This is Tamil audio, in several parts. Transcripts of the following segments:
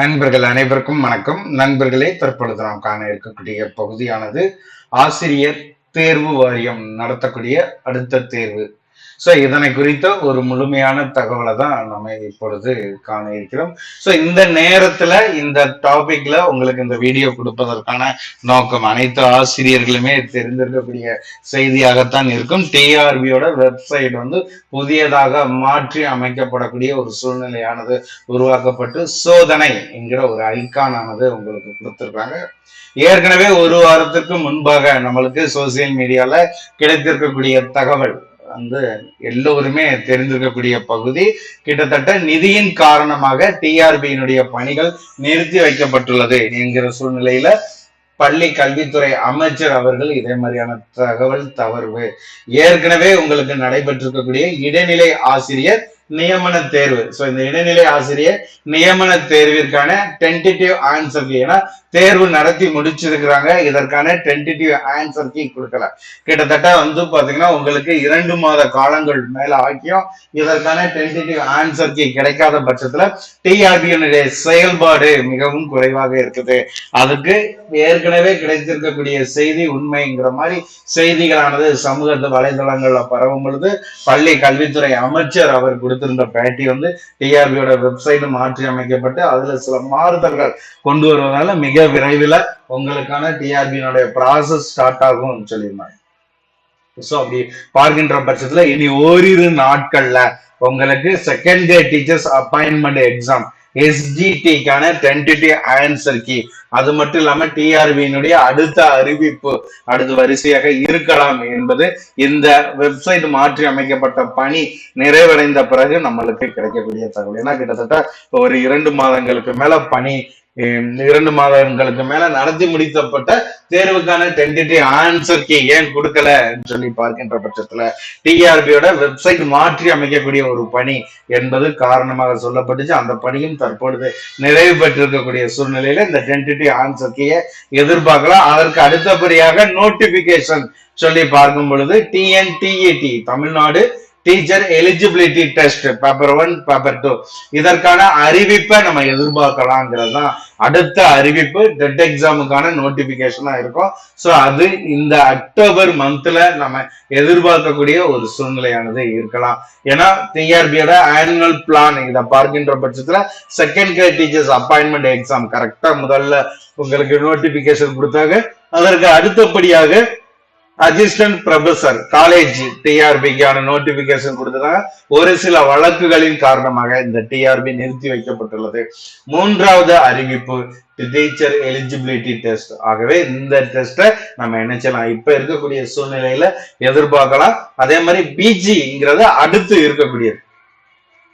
நண்பர்கள் அனைவருக்கும் வணக்கம். நண்பர்களே தற்பொழுது நாம் காண இருக்கக்கூடிய பகுதியானது ஆசிரியர் தேர்வு வாரியம் நடத்தக்கூடிய அடுத்த தேர்வு. ஸோ இதனை குறித்த ஒரு முழுமையான தகவலை தான் நம்ம இப்பொழுது காண இருக்கிறோம். ஸோ இந்த நேரத்துல இந்த டாபிக்ல உங்களுக்கு இந்த வீடியோ கொடுப்பதற்கான நோக்கம் அனைத்து ஆசிரியர்களுமே தெரிந்திருக்கக்கூடிய செய்தியாகத்தான் இருக்கும். டிஆர்பியோட வெப்சைட் வந்து புதியதாக மாற்றி அமைக்கப்படக்கூடிய ஒரு சூழ்நிலையானது உருவாக்கப்பட்டு சோதனை என்கிற ஒரு ஐக்கானானது உங்களுக்கு கொடுத்துருக்காங்க. ஏற்கனவே ஒரு வாரத்துக்கு முன்பாக நம்மளுக்கு சோசியல் மீடியால கிடைத்திருக்கக்கூடிய தகவல் வந்து எல்லோருமே தெரிந்திருக்கக்கூடிய பகுதி கிட்டத்தட்ட நிதியின் காரணமாக டிஆர்பியினுடைய பணிகள் நிறுத்தி வைக்கப்பட்டுள்ளது என்கிற சூழ்நிலையில பள்ளி கல்வித்துறை அமைச்சர் அவர்கள் இதே மாதிரியான தகவல் தவறு. ஏற்கனவே உங்களுக்கு நடைபெற்றிருக்கக்கூடிய இடைநிலை ஆசிரியர் நியமன தேர்வு. சோ இந்த இடைநிலை ஆசிரியர் நியமன தேர்விற்கான டென்டேட்டிவ் ஆன்சர் ஏன்னா தேர்வு நடத்தி முடிச்சிருக்கிறாங்க. இதற்கான டென்டேட்டிவ் ஆன்சர் கீ கொடுக்கல. கிட்டத்தட்ட வந்து பாத்தீங்கன்னா உங்களுக்கு இரண்டு மாத காலங்கள் மேல ஆக்கியும் இதற்கான டென்டேட்டிவ் ஆன்சர் கீ கிடைக்காத பட்சத்துல டிஆர்பியினுடைய செயல்பாடு மிகவும் குறைவாக இருக்குது. அதுக்கு ஏற்கனவே கிடைத்திருக்கக்கூடிய செய்தி உண்மைங்கிற மாதிரி செய்திகளானது சமூக வலைதளங்கள்ல பரவும் பொழுது பள்ளி கல்வித்துறை அமைச்சர் அவர் கொடுத்திருந்த பேட்டி வந்து டிஆர்பியோட வெப்சைட் மாற்றி அமைக்கப்பட்டு அதுல சில மாறுதல்கள் கொண்டு வருவதால மிக விரைவில் உங்களுக்கான டிஆர்பியினுடைய ப்ராசஸ் ஸ்டார்ட் ஆகும்னு சொல்லியிருந்தாங்க. ஸோ அப்படி பார்க்கின்ற பட்சத்துல இனி ஓரிரு நாட்கள்ல உங்களுக்கு second day teachers appointment exam எஸ்டிடிக்கான டென்டிட்டி answer key அது மட்டும் இல்லாம டிஆர்பியினுடைய அடுத்த அறிவிப்பு அடுத்த வரிசையாக இருக்கலாம் என்பது இந்த வெப்சைட் மாற்றி அமைக்கப்பட்ட பணி நிறைவடைந்த பிறகு நம்மளுக்கு கிடைக்கக்கூடிய தகவல். ஏன்னா கிட்டத்தட்ட ஒரு இரண்டு மாதங்களுக்கு மேல பணி இரண்டு மாதங்களுக்கு மேல நடத்தி முடிக்கப்பட்ட தேர்வுக்கான டென்டேட்டிவ் ஆன்சர் கீ ஏன் கொடுக்கல சொல்லி பார்க்கின்ற பட்சத்துல டிஆர்பியோட வெப்சைட் மாற்றி அமைக்கக்கூடிய ஒரு பணி என்பது காரணமாக சொல்லப்பட்டுச்சு. அந்த பணியும் தற்பொழுது நிறைவு பெற்றிருக்கக்கூடிய சூழ்நிலையில இந்த டென்டேட்டிவ் ஆன்சர் கீயை எதிர்பார்க்கலாம்? அதற்கு அடுத்தபடியாக நோட்டிபிகேஷன் சொல்லி பார்க்கும் பொழுது TNTET Tamil Nadu teacher eligibility test paper one paper two இதற்கான அறிவிப்பை நம்ம எதிர்பார்க்கலாங்கிறது தான் அடுத்த அறிவிப்பு டெட் எக்ஸாமுக்கான நோட்டிபிகேஷனா இருக்கும். ஸோ அது இந்த அக்டோபர் மந்த்ல நம்ம எதிர்பார்க்கக்கூடிய ஒரு சூழ்நிலையானது இருக்கலாம். ஏன்னா டிஆர்பியோட ஆனுவல் பிளான் இதை பார்க்கின்ற பட்சத்துல second grade teachers appointment exam கரெக்டா முதல்ல உங்களுக்கு நோட்டிபிகேஷன் கொடுத்தாங்க. அதற்கு அடுத்தபடியாக அசிஸ்டன்ட் ப்ரொஃபசர் காலேஜ் டிஆர்பிக்கான நோட்டிபிகேஷன் கொடுத்ததாங்க ஒரு சில வழக்குகளின் காரணமாக இந்த டிஆர்பி நிறுத்தி வைக்கப்பட்டுள்ளது. மூன்றாவது அறிவிப்பு டீச்சர் எலிஜிபிலிட்டி டெஸ்ட் ஆகவே இந்த டெஸ்ட்டை நம்ம என்ன செய்யலாம்? இப்ப இருக்கக்கூடிய சூழ்நிலையில எதிர்பார்க்கலாம். அதே மாதிரி பிஜிங்கிறது அடுத்து இருக்கக்கூடியது.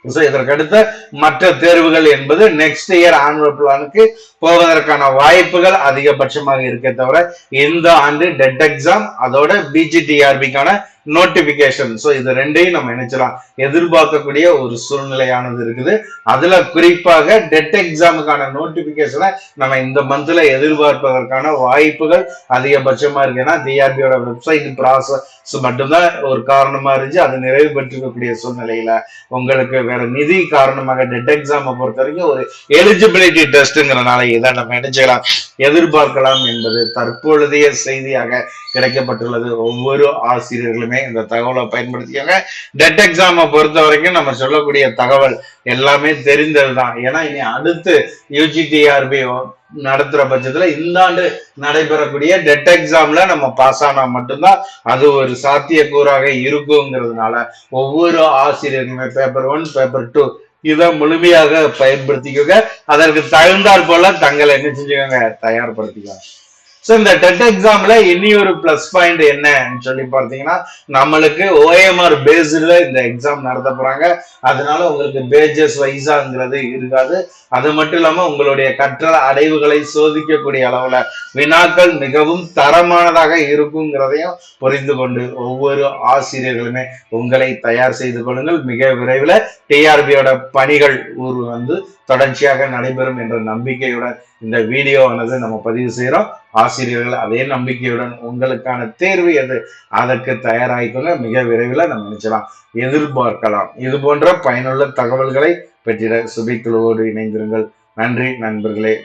ஸோ இதற்கு அடுத்த மற்ற தேர்வுகள் என்பது நெக்ஸ்ட் இயர் ஆனுவல் பிளானுக்கு போவதற்கான வாய்ப்புகள் அதிகபட்சமாக இருக்க தவிர இந்த ஆண்டு டெட் எக்ஸாம் அதோட பிஜிடிஆர்பிக்கான நோட்டிபிகேஷன் ஸோ இது ரெண்டையும் நம்ம நினைச்சலாம் எதிர்பார்க்கக்கூடிய ஒரு சூழ்நிலையானது இருக்குது. அதுல குறிப்பாக டெட் எக்ஸாமுக்கான நோட்டிபிகேஷனை நம்ம இந்த மந்த்ல எதிர்பார்ப்பதற்கான வாய்ப்புகள் அதிகபட்சமா இருக்கு. ஏன்னா டிஆர்பியோட வெப்சைட் ப்ராசஸ் மட்டும்தான் ஒரு காரணமா இருந்துச்சு. அது நிறைவு பெற்றிருக்கக்கூடிய சூழ்நிலையில உங்களுக்கு வேற நிதி காரணமாக டெட் எக்ஸாமை பொறுத்த வரைக்கும் ஒரு எலிஜிபிலிட்டி டெஸ்ட்ங்கிறனால இதை நம்ம நினைச்சுக்கலாம் எதிர்பார்க்கலாம் என்பது தற்பொழுதைய செய்தியாக கிடைக்கப்பட்டுள்ளது. ஒவ்வொரு ஆசிரியர்களுமே எல்லாருமே இந்த தகவலை பயன்படுத்திக்கோங்க. டெட் எக்ஸாமை பொறுத்த வரைக்கும் நம்ம சொல்லக்கூடிய தகவல் எல்லாமே தெரிந்தது தான் ஏன்னா இனி அடுத்து யூஜிடிஆர்பி நடத்துற பட்சத்துல இந்த ஆண்டு நடைபெறக்கூடிய டெட் எக்ஸாம்ல நம்ம பாஸ் ஆனா மட்டும்தான் அது ஒரு சாத்தியக்கூறாக இருக்குங்கிறதுனால ஒவ்வொரு ஆசிரியருமே பேப்பர் ஒன் பேப்பர் டூ இதை முழுமையாக பயன்படுத்திக்கோங்க. அதற்கு தகுந்தாற் போல தங்களை என்ன செஞ்சுக்கோங்க? தயார்படுத்திக்கோங்க ஸோ இந்த டெட் எக்ஸாம்ல இனி ஒரு பிளஸ் பாயிண்ட் என்னன்னு சொல்லி பார்த்தீங்கன்னா நம்மளுக்கு ஓஎம்ஆர் பேஸ்டில் இந்த எக்ஸாம் நடத்த போறாங்க. அதனால உங்களுக்கு பேஜஸ் வைஸாங்கிறது இருக்காது. அது மட்டும் இல்லாம உங்களுடைய கற்றல் அடைவுகளை சோதிக்கக்கூடிய அளவுல வினாக்கள் மிகவும் தரமானதாக இருக்குங்கிறதையும் புரிந்து கொண்டு ஒவ்வொரு ஆசிரியர்களுமே உங்களை தயார் செய்து கொள்ளுங்கள். மிக விரைவில் டிஆர்பியோட பணிகள் ஊர் வந்து தொடர்ச்சியாக நடைபெறும் என்ற நம்பிக்கையுடன் இந்த வீடியோவானது நம்ம பதிவு செய்கிறோம். ஆசிரியர்கள் அதே நம்பிக்கையுடன் உங்களுக்கான தேர்வு எது? அதற்கு தயாராகிக்கொள்ள மிக விரைவில் நம்ம நினைச்சலாம் எதிர்பார்க்கலாம். இது போன்ற பயனுள்ள தகவல்களை பெற்றிட சுபிக்குழுவோடு இணைந்திருங்கள். நன்றி நண்பர்களே.